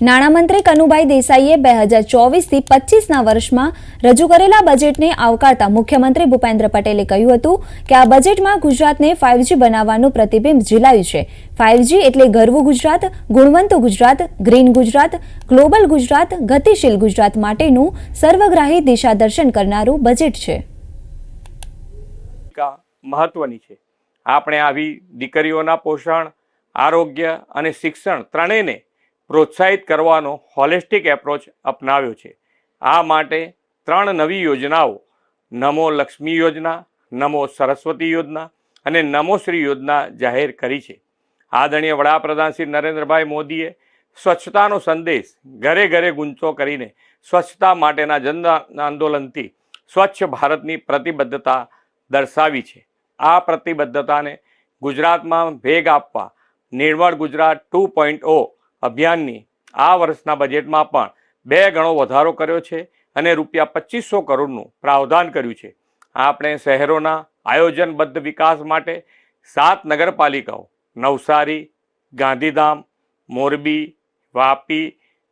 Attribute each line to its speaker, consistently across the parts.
Speaker 1: નાણામંત્રી કનુભાઈ દેસાઈએ બે હજાર ચોવીસથી પચીસના વર્ષમાં રજૂ કરેલા બજેટને આવકારતા મુખ્યમંત્રી ભૂપેન્દ્ર પટેલે કહ્યું હતું કે આ બજેટમાં ગુજરાતને ફાઇવજી બનાવવાનું પ્રતિબિંબ ઝીલાયું છે. ફાઇવજી એટલે ગર્વું ગુજરાત, ગુણવંત ગુજરાત, ગ્રીન ગુજરાત, ગ્લોબલ ગુજરાત, ગતિશીલ ગુજરાત માટેનું સર્વગ્રાહી દિશાદર્શન કરનારું બજેટ છે.
Speaker 2: મહત્વની છે. આપણે આવી દીકરીઓના પોષણ, આરોગ્ય અને શિક્ષણ ત્રણેયને પ્રોત્સાહિત કરવાનો હોલિસ્ટિક એપ્રોચ અપનાવ્યો છે. આ માટે ત્રણ નવી યોજનાઓ, નમો લક્ષ્મી યોજના, નમો સરસ્વતી યોજના અને નમો શ્રી યોજના જાહેર કરી છે. આદરણીય વડાપ્રધાન શ્રી નરેન્દ્રભાઈ મોદીએ સ્વચ્છતાનો સંદેશ ઘરે ઘરે ગુંચો કરીને સ્વચ્છતા માટેના જન આંદોલનથી સ્વચ્છ ભારતની પ્રતિબદ્ધતા દર્શાવી છે. આ પ્રતિબદ્ધતાને ગુજરાતમાં વેગ આપવા, Nirmal Gujarat two point O અભિયાનની આ વર્ષના બજેટમાં પણ બે ગણો વધારો કર્યો છે અને રૂપિયા પચીસો કરોડનું પ્રાવધાન કર્યું છે. આપણે શહેરોના આયોજનબદ્ધ વિકાસ માટે સાત નગરપાલિકાઓ, નવસારી, ગાંધીધામ, મોરબી, વાપી,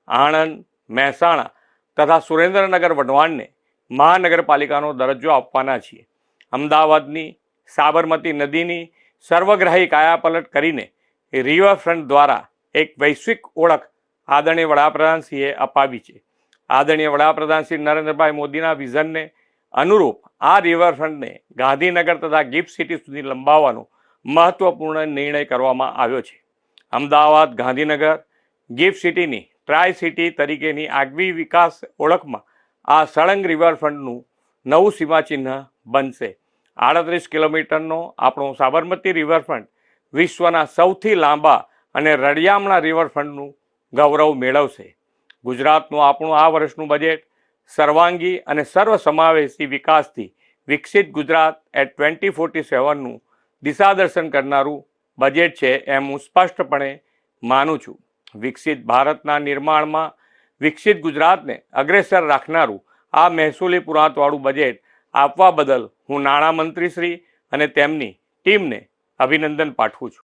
Speaker 2: આણંદ, મહેસાણા તથા સુરેન્દ્રનગર વઢવાણને મહાનગરપાલિકાનો દરજ્જો આપવાના છીએ. અમદાવાદની સાબરમતી નદીની સર્વગ્રાહી કાયાપલટ કરીને રિવરફ્રન્ટ દ્વારા એક વૈશ્વિક ઓળખ આદરણીય વડાપ્રધાનશ્રીએ અપાવી છે. આદરણીય વડાપ્રધાન શ્રી નરેન્દ્રભાઈ મોદીના વિઝનને અનુરૂપ આ રિવરફ્રન્ટને ગાંધીનગર તથા ગિફ્ટ સિટી સુધી લંબાવવાનો મહત્વપૂર્ણ નિર્ણય કરવામાં આવ્યો છે. અમદાવાદ, ગાંધીનગર, ગિફ્ટ સિટીની ટ્રાય સિટી તરીકેની આગવી વિકાસ ઓળખમાં આ સળંગ રિવરફ્રન્ટનું નવું સીમાચિહ્ન બનશે. આડત્રીસ કિલોમીટરનો આપણો સાબરમતી રિવરફ્રન્ટ વિશ્વના સૌથી લાંબા અને રળિયામણા રિવરફ્રન્ટનું ગૌરવ મેળવશે. ગુજરાતનું આપણું આ વર્ષનું બજેટ સર્વાંગી અને સર્વસમાવેશી વિકાસથી વિકસિત ગુજરાત એટ ટ્વેન્ટી ફોર્ટી સેવનનું દિશાદર્શન કરનારું બજેટ છે એમ હું સ્પષ્ટપણે માનું છું. વિકસિત ભારતના નિર્માણમાં વિકસિત ગુજરાતને અગ્રેસર રાખનારું આ મહેસૂલી પુરાતવાળું બજેટ આપવા બદલ હું નાણામંત્રીશ્રી અને તેમની ટીમને અભિનંદન પાઠવું છું.